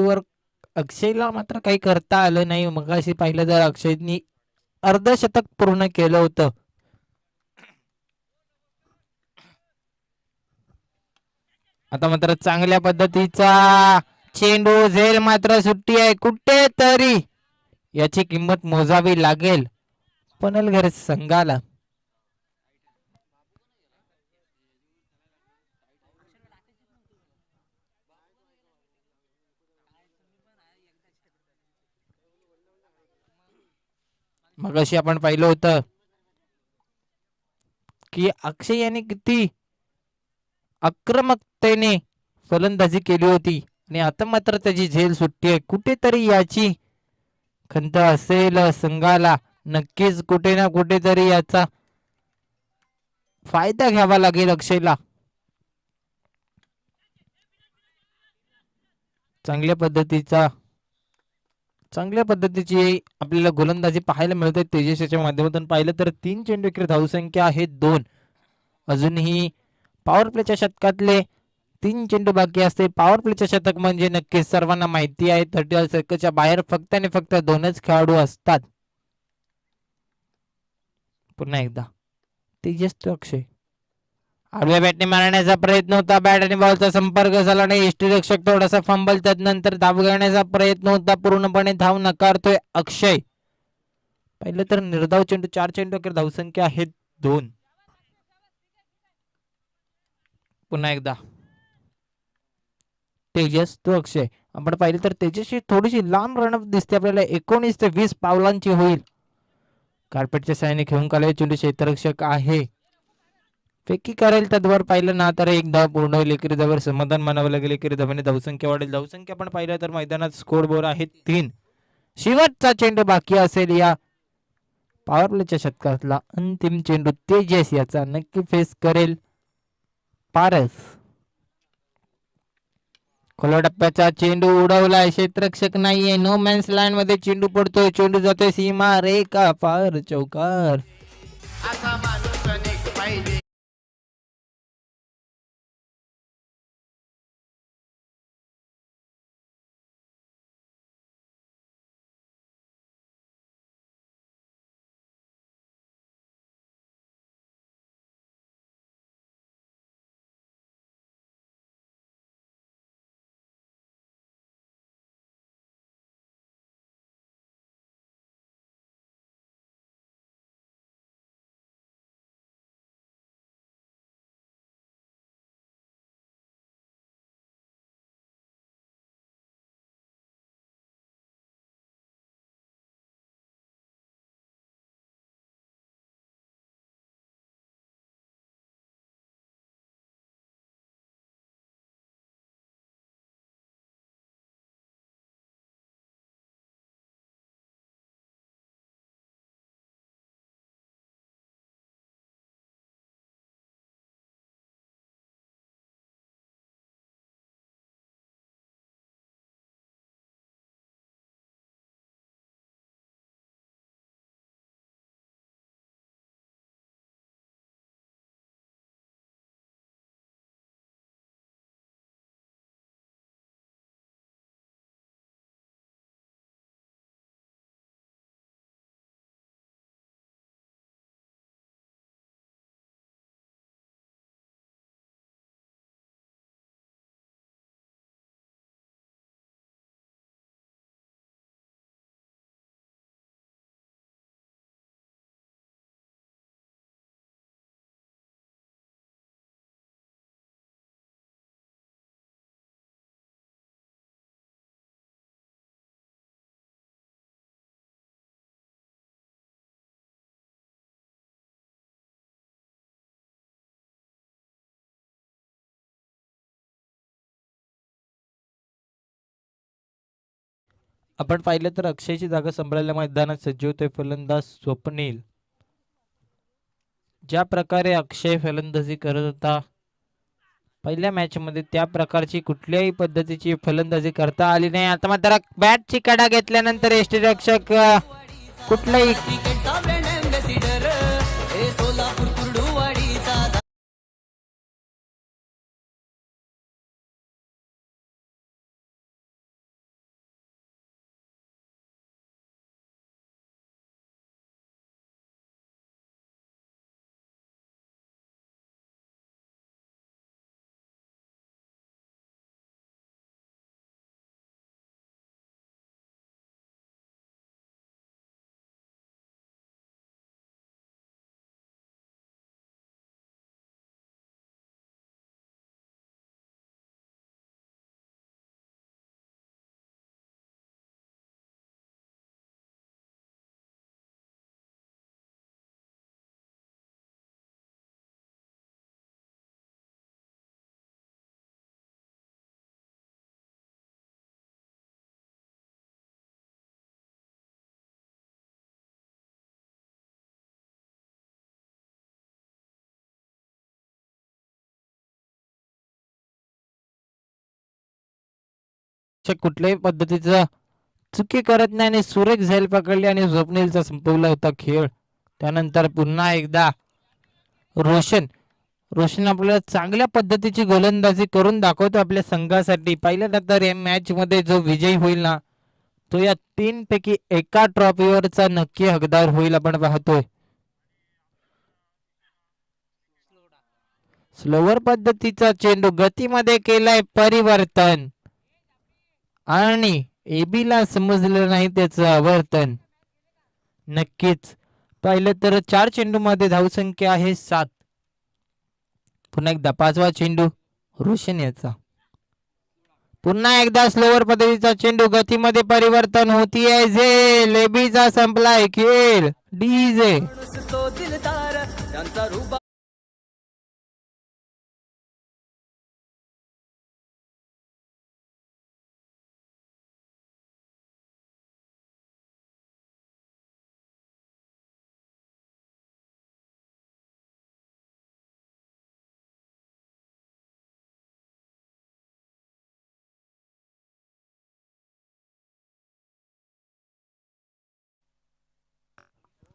वर अक्षयला मात्र काही करता आलं नाही. मग अशी पाहिलं तर अक्षयनी अर्धशतक पूर्ण केलं होतं. आता मात्र चांगल्या पद्धतीचा चेंडू झेल मात्र सुट्टी आहे. कुठे तरी याची किंमत मोजावी लागेल. पनलघर संघाला मगाशी आपण पाहिलं होतं की अक्षय याने किती आक्रमकतेने फलंदाजी केली होती. आणि आता मात्र त्याची झेल सुट्टी आहे. कुठेतरी याची खंत असेल संघाला. नक्कीच कुठे ना कुठेतरी याचा फायदा घ्यावा लागेल अक्षयला. चांगल्या पद्धतीचा चांगल्या पद्धतीची आपल्याला गोलंदाजी पाहायला मिळते. तेजस्वीच्या माध्यमातून पाहिलं तर तीन चेंडू धावसंख्या आहे दोन. अजूनही पॉवर प्लेच्या शतकातले तीन चेंडू बाकी असते. पॉवर प्लेचे शतक म्हणजे नक्कीच सर्वांना माहिती आहे. थर्टी सर्कलच्या बाहेर फक्त आणि फक्त दोनच खेळाडू असतात. पुन्हा एकदा. तेजस तो अक्षय. आपल्या बॅटने मारण्याचा प्रयत्न होता. बॅट आणि बॉलचा संपर्क झाला नाही. यष्टीरक्षक थोडासा फंबल त्यानंतर धाव घेण्याचा प्रयत्न होता. पूर्णपणे धाव नकारतोय अक्षय. पहिलं तर निर्धाव चेंडू चार चेंडू अखेर धावसंख्या आहे दोन. पुन्हा एकदा. तेजस तो अक्षय. आपण पाहिलं तर तेजसची थोडीशी लांब रनअप दिसते. आपल्याला एकोणीस ते वीस पावलांची होईल. कार्पेटच्या साहाय्याने खेळून काल चेंडू क्षेत्ररक्षक आहे. फेकी करेल तद्वर पाहिलं ना तर एक धाव पूर्ण होईल. एकेरी धावर समाधान मानावं लागेल. एकेरी धावाने धावसंख्या वाढेल. धावसंख्या पण पाहिलं तर मैदानात स्कोर बोर आहे तीन. शेवटचा चेंडू बाकी असेल या पॉवर प्लेच्या शतकातला अंतिम चेंडू तेजस याचा नक्की फेस करेल पारस. खोला टप्प्याचा चेंडू उडवलाय. क्षेत्रक्षक नाहीये. नो मॅन्स लाईन मध्ये चेंडू पडतोय. चेंडू जातोय सीमा रेखा पार चौकार. आपण पाहिलं तर अक्षयची जागा सांभाळायला मैदानात सज्ज होते फलंदाज स्वप्नील. ज्या प्रकारे अक्षय फलंदाजी करत होता पहिल्या मॅच मध्ये त्या प्रकारची कुठल्याही पद्धतीची फलंदाजी करता आली नाही. आता मात्र बॅटची कडा घेतल्यानंतर यष्टीरक्षक कुठलाही पक्ष कुठल्याही पद्धतीचा चुकी करत नाही आणि सुरेख झेल पकडली आणि स्वप्नीलचा संपवला होता खेळ. त्यानंतर पुन्हा एकदा रोशन रोशन आपल्याला चांगल्या पद्धतीची गोलंदाजी करून दाखवतो आपल्या संघासाठी. पहिल्यानंतर या मॅचमध्ये जो विजय होईल ना तो या तीनपैकी एका ट्रॉफीवरचा नक्की हकदार होईल आपण पाहतोय. स्लोवर पद्धतीचा चेंडू गतीमध्ये केलाय परिवर्तन. आणि एबीला समजलं नाही त्याचं आवर्तन. नक्कीच. पाहिलं तर चार चेंडूमध्ये धावसंख्या आहे सात. पुन्हा एकदा पाचवा चेंडू रोशन याचा पुन्हा एकदा स्लोवर पद्धतीचा चेंडू गतीमध्ये परिवर्तन होतीये जे लेबीचा संपलाय खेळ. डीजे जे तो दिलदार. त्यांचा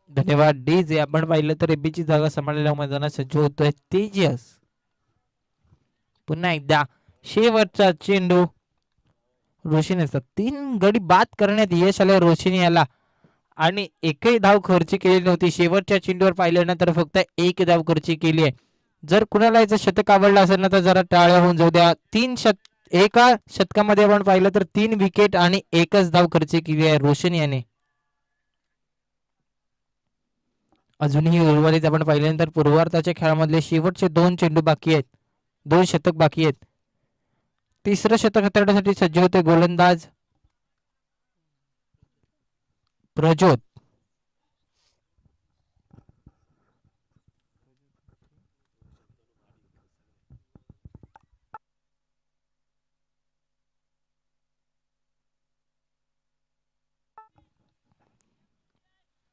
धन्यवाद. डी जे आपण पाहिलं तर एबीची जागा सांभाळलेल्या मैदानात सज्ज होतोय. तेजस. पुन्हा एकदा. शेवटचा चेंडू. रोशिनी तीन गडी बाद करण्यात यश आलं रोशिनी याला. आणि एकही धाव खर्च केली नव्हती. शेवटच्या चेंडूवर पाहिल्यानंतर फक्त एक धाव खर्च केली आहे. जर कुणाला याचं शतक आवडलं असेल ना तर जरा टाळ्या होऊन जाऊ द्या. तीन शत एका शतकामध्ये आपण पाहिलं तर तीन विकेट आणि एकच धाव खर्च केली आहे रोशन याने. अजूनही उर्वरित आपण पाहिल्यानंतर पूर्वार्धाच्या खेळामधले शेवटचे दोन चेंडू बाकी आहेत. दोन शतक बाकी आहेत. तिसरं शतक हाताळण्यासाठी सज्ज होते गोलंदाज प्रज्योत.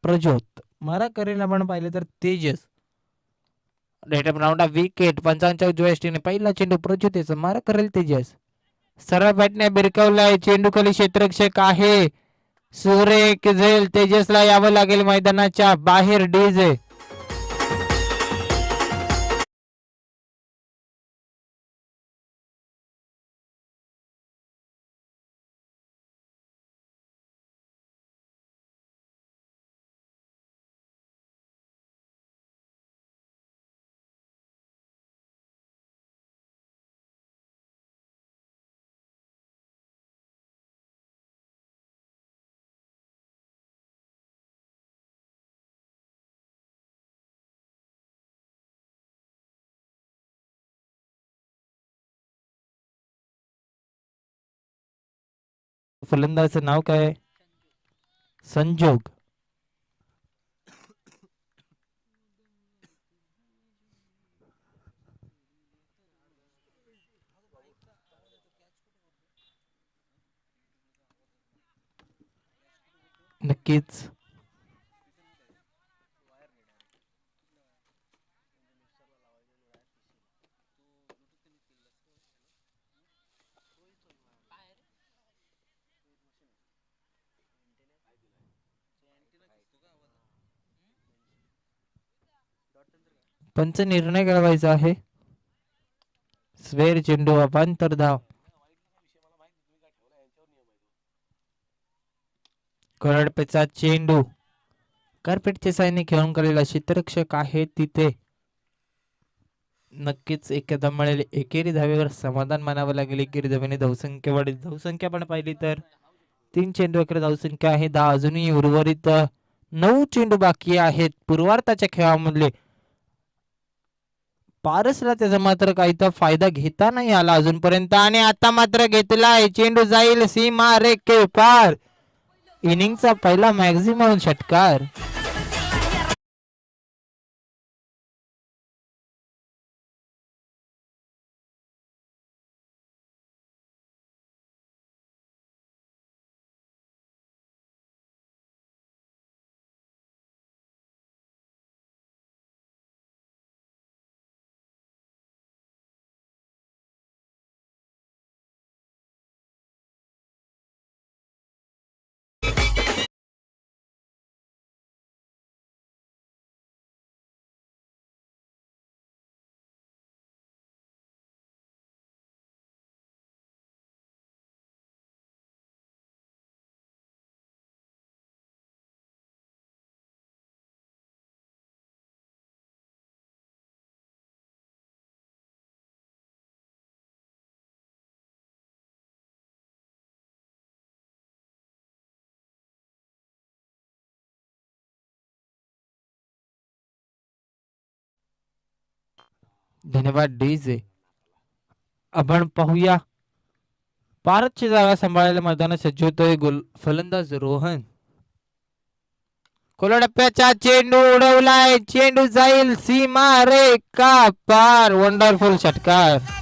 प्रज्योत. मारा करेल आपण पाहिलं तर तेजस. रेटम राऊंड विकेट पंचांच्या ज्येष्ठीने पहिला चेंडू प्रज्योतीचा मारा करेल तेजस. सरळ बॅटने बिरकवलाय. चेंडू कली क्षेत्रक्षक आहे. सूर्य झेल तेजसला यावं लागेल मैदानाच्या बाहेर. डीजे. फलंदाजाचं नाव क्या है। संजोग। नक्कीच। पंच निर्णय करावायचा आहे? स्वेर चेंडू अपांतर धाव करडपेचा चेंडू करपेटचे साईने खेळून काढलेला क्षेत्ररक्षक आहे तिथे. नक्कीच एखादा मिळेल एकेरी धावेवर समाधान मानावं लागेल. एकेरी धावेने धावसंख्या वाढली. धावसंख्या पण पाहिली तर तीन चेंडू अकरा धावसंख्या आहे. दहा अजूनही उर्वरित नऊ चेंडू बाकी आहेत. पूर्वार्थाच्या खेळामधले पारसला त्याचा मात्र काही तर फायदा घेता नाही आला अजूनपर्यंत. आणि आता मात्र घेतलाय. चेंडू जाईल. सीमा रेखे पार इनिंगचा पहिला मॅक्झिमम षटकार. धन्यवाद डीजे. आपण पाहूया. भारतची जागा सांभाळायला मैदानात सज्ज होतोय गोल फलंदाज रोहन. कोलडप्प्याचा चेंडू उडवलाय चेंडू जाईल सीमा रे का पार? वंडरफुल षटकार.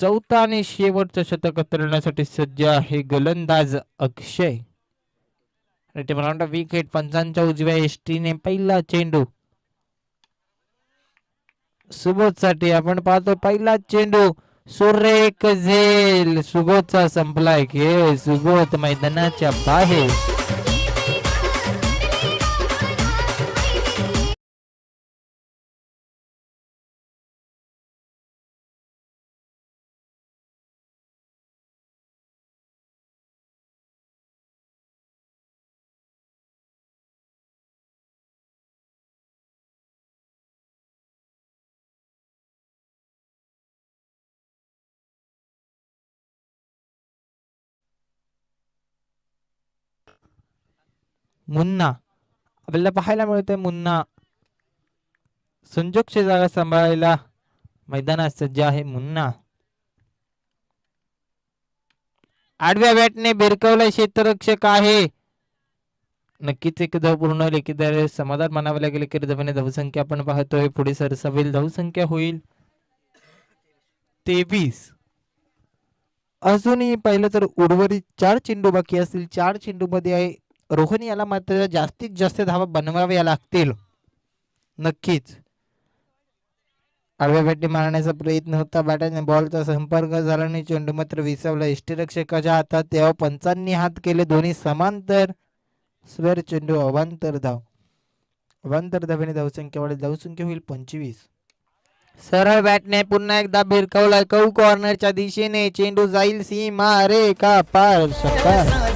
चौथा आणि शेवटचं शतक करण्यासाठी सज्ज आहे गोलंदाज अक्षय. विकेट पंचांच्या उजव्या एसटीने पहिला चेंडू. सुबोधसाठी आपण पाहतो पहिला चेंडू सुरेख झेल. सुबोधचा संपलाय खेळ सुबोध मैदानाच्या बाहेर. मुन्ना. आपल्याला पाहायला मिळतंय मुन्ना. संजोगची जागा सांभाळायला मैदानात सज्ज आहे मुन्ना. आडव्या बॅटने भिरकवला क्षेत्ररक्षक आहे. नक्कीच एक धाव पूर्ण होईल समाधान मानावं लागेल की धावाने धावसंख्या आपण पाहतोय. पुढे सरसावेल धावसंख्या होईल. तेवीस. अजूनही पाहिलं तर उर्वरित चार चेंडू बाकी असतील. चार चेंडू मध्ये आहे रोहन याला मात्र जास्तीत जास्त धावा बनवाव्या लागतील. नक्कीच. आडव्या बॅटने मारण्याचा प्रयत्न होता. बॅटाने बॉलचा संपर्क झाला नाही. चेंडू मात्र विसावला. यष्टीरक्षकाच्या हातात तेव्हा पंचांनी हात केले. दोन्ही समांतर स्वर चेंडू अवांतर धाव. अवांतर धावेने धावसंख्या वाढेल धावसंख्या होईल पंचवीस. सरळ बॅटने पुन्हा एकदा भिरकवलाय कौ कॉर्नरच्या दिशेने चेंडू जाईल. सीमा रे का पार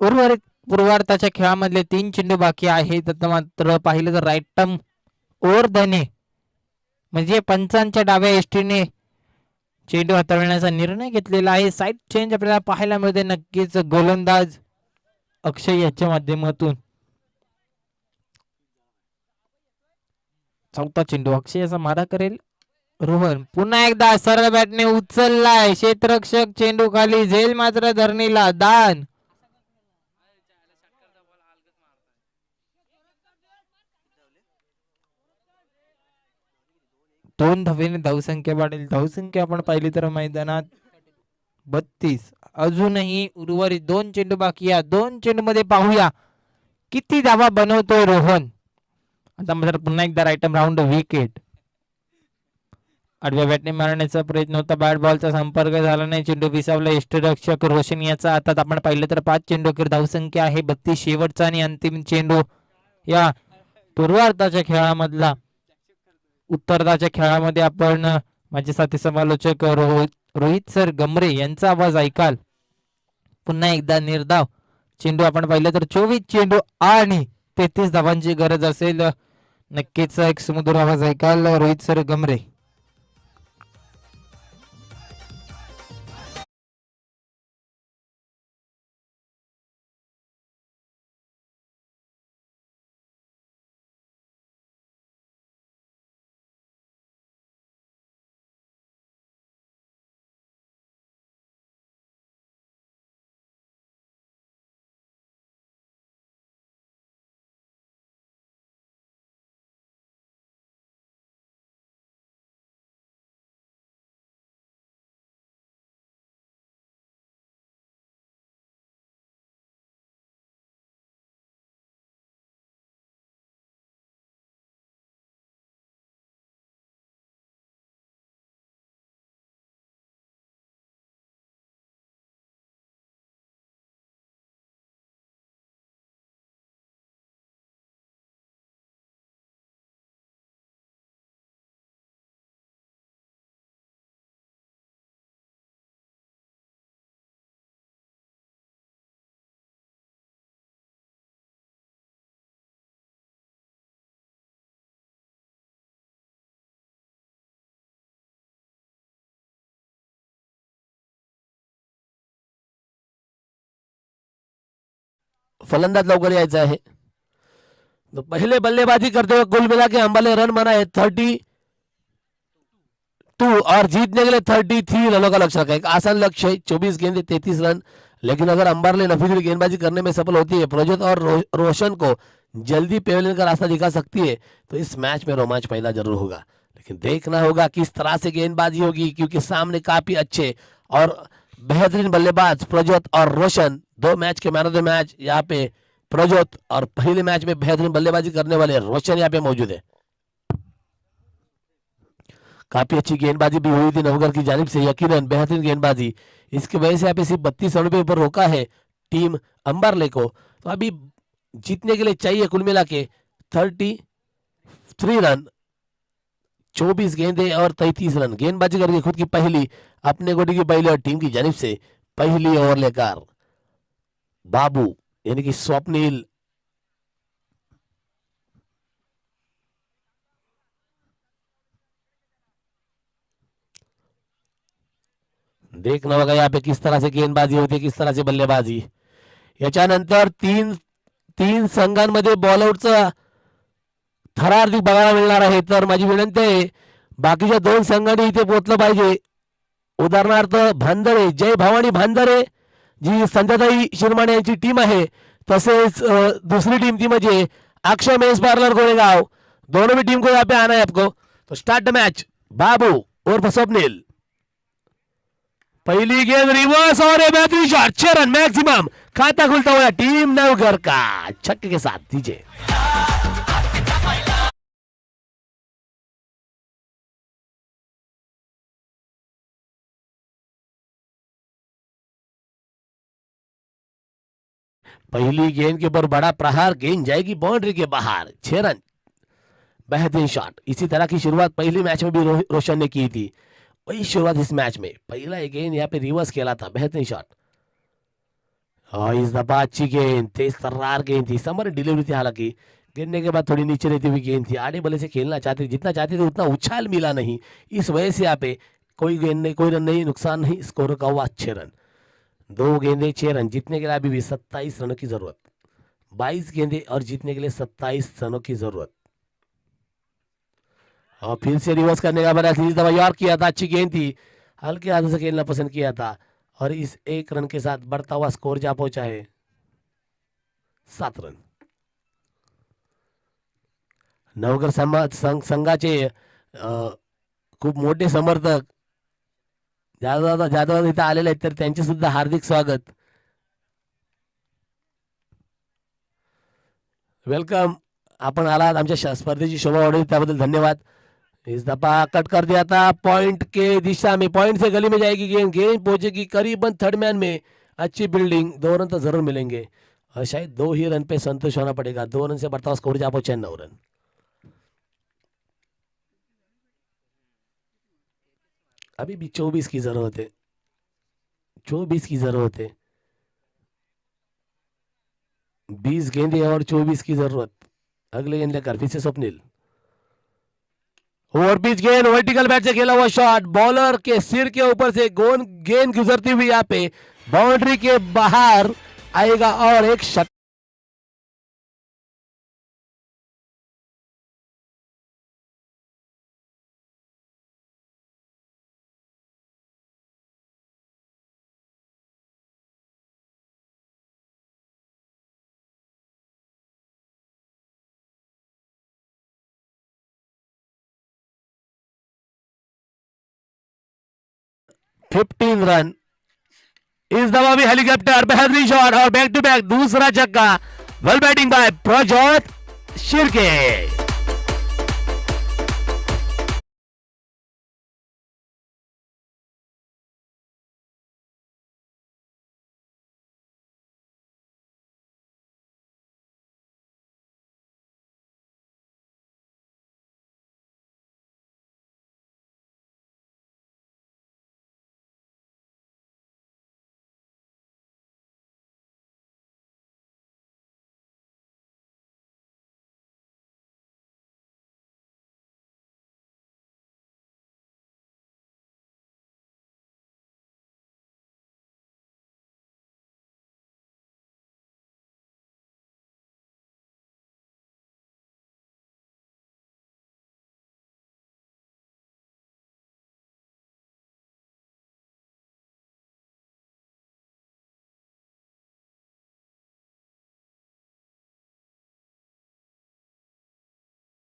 उर्वरित पूर्वार्थाच्या खेळामधले तीन चेंडू बाकी आहेत. आता मात्र पाहिलं तर राईट टर्म ओर धने म्हणजे पंचांच्या डाव्या एसटीने चेंडू हाताळण्याचा निर्णय घेतलेला आहे. साईड चेंज आपल्याला पाहायला मिळते. नक्कीच गोलंदाज अक्षय याच्या माध्यमातून. चौथा चेंडू अक्षय याचा मारा करेल रोहन. पुन्हा एकदा सरळ बॅटने उचललाय. क्षेत्रक्षक चेंडू खाली झेल मात्र धरणीला. दान दोन धावेने धावसंख्या वाढेल. धावसंख्या आपण पाहिली तर मैदानात बत्तीस. अजूनही उर्वरित दोन चेंडू बाकी या. दोन चेंडू मध्ये पाहूया. किती धावा बनवतोय रोहन? आता मात्र पुन्हा एकदा रायटम राऊंड विकेट आडव्या बॅटने मारण्याचा प्रयत्न होता. बॅट बॉलचा संपर्क झाला नाही. चेंडू विसावला. इष्टरक्षक रोशन याचा. आता आपण पाहिलं तर पाच चेंडू अखेर धावसंख्या आहे. बत्तीस शेवटचा आणि अंतिम चेंडू या पूर्वार्धाच्या खेळामधला. उत्तरदाच्या खेळामध्ये आपण माझे साथी समालोचक रोहित रोहित सर गमरे यांचा आवाज ऐकाल. पुन्हा एकदा निर्धाव. चेंडू आपण पाहिलं तर चोवीस चेंडू आणि तेहतीस धावांची गरज असेल. नक्कीच एक सुमधुर आवाज ऐकाल रोहित सर गमरे. फलंदाज लवकर यायचा आहे. तो पहले बल्लेबाजी करते हुए कुल मिला के अंबाले रन बनाए थर्टी टू और जीतने के लिए थर्टी थ्री रनों का लक्ष्य रखा। एक आसान लक्ष्य है. चौबीस गेंदे तैतीस रन. लेकिन अगर अंबारले नफीजुल गेंदबाजी करने में सफल होती है प्रजोत और रो, रोशन को जल्दी पेवलियन का रास्ता दिखा सकती है तो इस मैच में रोमांच पैदा ज़रूर होगा। लेकिन देखना होगा किस तरह से गेंदबाजी होगी क्योंकि सामने काफ़ी अच्छे और बेहतरीन बल्लेबाज प्रजोत और रोशन। दो मैच के मैन ऑफ़ द मैच यहाँ पे प्रजोत और पहले मैच में बेहतरीन बल्लेबाजी करने वाले रोशन यहाँ पे मौजूद है। काफ़ी अच्छी गेंदबाजी भी हुई थी नवगर की जानिब से, यकीनन बेहतरीन गेंदबाजी। इसकी वजह से यहाँ पे सिर्फ़ बत्तीस रनों पे ऊपर रोका है टीम अंबारले को। तो अभी जीतने के लिए चाहिए कुल मिला के थर्टी थ्री रन। चौबीस गेंदे और तैतीस रन। गेंदबाजी करके खुद की पहली, अपने गोटी की पहली और टीम की जानिब से पहली ओवर लेकर। बाबू, यानी कि स्वप्निल। देखना होगा यहाँ पे किस तरह से गेंदबाजी होती है, किस तरह से बल्लेबाजी। याच्यानंतर तीन तीन संघांमध्ये बॉलआउटचा थरार दिग बघायला मिळणार आहे तर माझी विनंती आहे, बाकीच्या दोन संघांनी इथे पोहोचलं पाहिजे. उदाहरणार्थ भांदरे, जय भवानी भांदरे, जी संध्याताई शिरमाणे यांची टीम आहे, तसेच दुसरी टीम थी म्हणजे अक्षय मेस पार्लर गोरेगांव दोनों भी टीम को यहाँ पे आना है आपको. तो स्टार्ट मैच बाबू और स्वप्निल. पहली गेंद रिवर्स और बेहतरीन शॉट छह रन मैक्सिमम खाता खुलता हुआ टीम नवघर का. छक्के के साथ, दीजिए. पहली गेंद के ऊपर बड़ा प्रहार गेंद जाएगी बाउंड्री के बाहर छह रन। बेहतरीन शॉट इसी तरह की शुरुआत पहली मैच में भी रो, रोशन ने की थी। वही शुरुआत इस मैच में। पहला गेंद यहाँ पे रिवर्स खेला था। बेहतरीन शॉट और इस दफ़ा अच्छी गेंद तेज तर्रार गेंद थी। समर डिलीवरी थी हालाँकि। गिरने के बाद थोड़ी नीचे रहती हुई गेंद थी। आड़े बल्ले से खेलना चाहते थे जितना चाहते थे उतना उछाल मिला नहीं। इस वजह से यहाँ पे कोई गेंद नहीं कोई रन नहीं नुकसान नहीं। स्कोर का हुआ छह रन। दो गेंदे, छह रन जीतने के लिए अभी भी सत्ताईस रनों की ज़रूरत। बाईस गेंदे और जीतने के लिए सत्ताईस रनों की ज़रूरत। और फिर से रिवर्स करने का प्रयास इस दफ़ा यॉर्क किया था, अच्छी गेंद थी। हल्के हाथों से खेलना पसंद किया था। और इस एक रन के साथ बढ़ता हुआ स्कोर जा पहुँचा है। सात रन। नवगर समाज संघ संघाचे खूप मोठे समर्थक जाधव जाधव इथं आलेले आहेत तर त्यांचे सुद्धा हार्दिक स्वागत. वेलकम आपण आलात आमच्या स्पर्धेची शोभा वाढवली त्याबद्दल धन्यवाद. इस दफा कट कर दिया था पॉइंट के दिशा में पॉइंट से गली में जाएगी गेंद. गेंद पहुंचेगी करीबन थर्ड मैन में. अच्छी बिल्डिंग दो रन तो जरूर मिलेंगे. और शायद दो ही रन पे संतोष होना पड़ेगा. दो रन से बढ़ता स्कोर जा पहुंचे नौ रन. अभी भी चौबीस की ज़रूरत है। चौबीस की ज़रूरत है। बीस गेंदे और चौबीस की ज़रूरत। अगले गेंद लेकर फिर से स्वप्निल। ओवर पिच गेंद, वर्टिकल बैट से खेला हुआ शॉट बॉलर के सिर के ऊपर से गोन, गेंद गुजरती हुई यहाँ पे। बाउंड्री के बाहर आएगा और एक शट फिफ्टीन रन इस दफा भी हेलीकॉप्टर बेहतरीन शॉट और बैक टू बैक दूसरा छक्का well batting by Prajot Shirke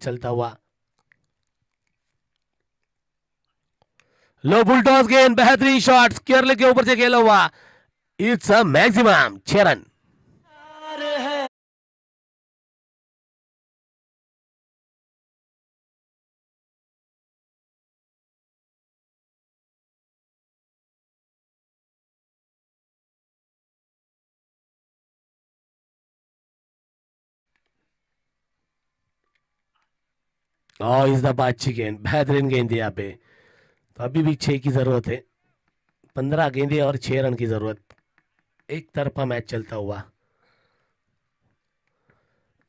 चलता हुआ। लो बुलटॉस गेंद बेहतरीन शॉट केरल के ऊपर से खेला हुआ। इट्स अ मैक्सिमम छह रन। और इस दफ़ा अच्छी गेंद बेहतरीन गेंद यहाँ पे तो अभी भी छह की ज़रूरत है। पंद्रह गेंदे और छह रन की ज़रूरत। एक तरफा मैच चलता हुआ।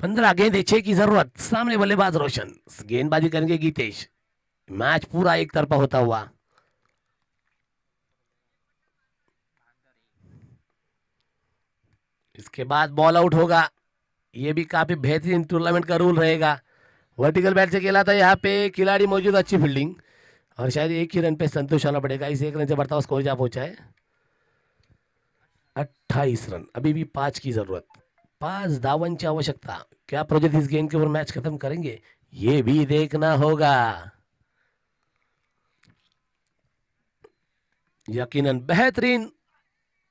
पंद्रह गेंदे, छह की ज़रूरत। सामने बल्लेबाज रोशन। गेंदबाजी करेंगे गीतेश। मैच पूरा एक तरफा होता हुआ। इसके बाद बॉल आउट होगा। ये भी काफ़ी बेहतरीन टूर्नामेंट का रूल रहेगा। वर्टिकल बैट से खेला था यहाँ पे खिलाड़ी मौजूद, अच्छी फील्डिंग और शायद एक ही रन पे संतोष आना पड़ेगा। इस एक रन से बढ़ता हुआ स्कोर जा पहुँचा है। अट्ठाईस रन अभी भी पाँच की ज़रूरत। पाँच दावन की आवश्यकता। क्या प्रोजेक्ट इस गेंद के ऊपर मैच खत्म करेंगे? ये भी देखना होगा। यकीनन बेहतरीन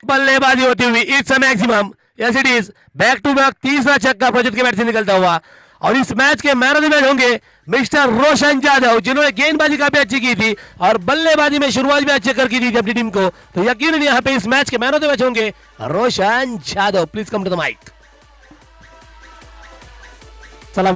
बल्लेबाजी होती हुई it's maximum yes it is back to back तीसरा छक्का प्रोजेक्ट के बैट से निकलता हुआ। और इस मैच के मैन ऑफ़ द मैच होंगे मिस्टर रोशन जाधव, जिन्होंने गेंदबाजी काफ़ी अच्छी की थी और बल्लेबाजी में शुरुआत भी अच्छी कर की थी अपनी टीम को। तो यकीन यहाँ पे इस मैच के मैन ऑफ़ द मैच होंगे Roshan Jadhav. Please come to the mic सलाम